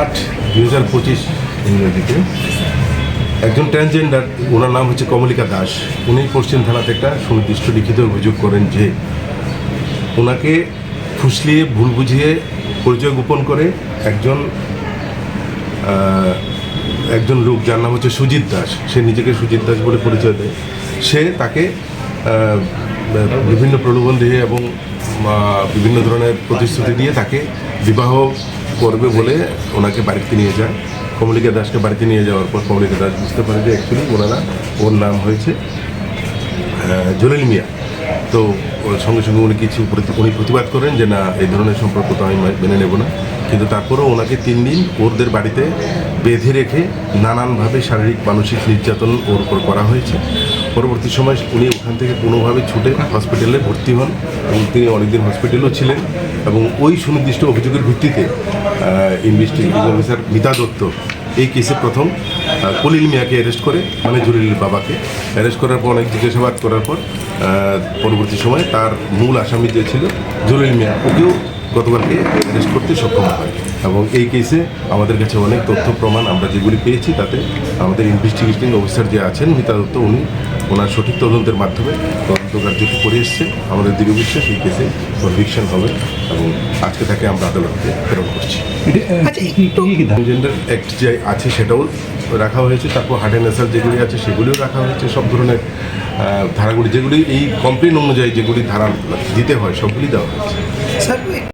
আট, দুই হাজার পঁচিশ ইংরেজিতে। একজন ট্রান্সজেন্ডার ওনার নাম হচ্ছে কমলিকা দাস। উনি পশ্চিম থানাতে একটা সুনির্দিষ্ট লিখিত অভিযোগ করেন যে, ওনাকে ফুসলিয়ে, ভুল বুঝিয়ে পরিচয় গোপন করে একজন একজন লোক যার নাম হচ্ছে সুজিত দাস, সে নিজেকে সুজিত দাস বলে পরিচয় দেয়। সে তাকে বিভিন্ন প্রলোভন দিয়ে এবং বিভিন্ন ধরনের প্রতিশ্রুতি দিয়ে তাকে বিবাহ করবে বলে ওনাকে বাড়িতে নিয়ে যায়। কমলিকা দাসকে বাড়িতে নিয়ে যাওয়ার পর কমলিকা দাস বুঝতে পারে যে অ্যাকচুয়ালি ওনারা ওর নাম হয়েছে জলিল মিয়া। তো সঙ্গে সঙ্গে উনি কিছু উনি প্রতিবাদ করেন যে না, এই ধরনের সম্পর্ক তো আমি মেনে নেব না। কিন্তু তারপরেও ওনাকে তিন দিন ওরদের বাড়িতে বেঁধে রেখে নানানভাবে শারীরিক, মানসিক নির্যাতন ওর উপর করা হয়েছে। পরবর্তী সময় উনি ওখান থেকে কোনোভাবে ছুটে হসপিটালে ভর্তি হন এবং তিনি অনেকদিন হসপিটালেও ছিলেন এবং ওই সুনির্দিষ্ট অভিযোগের ভিত্তিতে ইনভেস্টিগেটিং অফিসার মিতা দত্ত এই কেসে প্রথম কলিল মিয়াকে অ্যারেস্ট করে মানে জলিলের বাবাকে অ্যারেস্ট করার পর, অনেক জিজ্ঞাসাবাদ করার পর পরবর্তী সময় তার মূল আসামি যে ছিল জলিল মিয়া, ওকেও গতকালকে অ্যারেস্ট করতে সক্ষম হয় এবং এই কেসে আমাদের কাছে অনেক তথ্য, প্রমাণ আমরা যেগুলি পেয়েছি তাতে আমাদের ইনভেস্টিগেটিং অফিসার যে আছেন মিতা দত্ত, উনি ওনার সঠিক তদন্তের মাধ্যমে তদন্ত কার্যটি করে এসছে। আমাদের দৃঢ় বিশ্বাস এই কেসে কনভিকশন হবে এবং আজকে তাকে আমরা আদালতে প্রেরণ করছি। আচ্ছা একটু ট্রান্সজেন্ডার অ্যাক্ট যে আছে সেটাও রাখা হয়েছে তারপর হার্ট অ্যান্ড নেসার যেগুলি আছে সেগুলিও রাখা হয়েছে সব ধরনের ধারাগুলি যেগুলি এই কমপ্লেন অনুযায়ী যেগুলি ধারা দিতে হয় সবগুলি দেওয়া হয়েছে। স্যার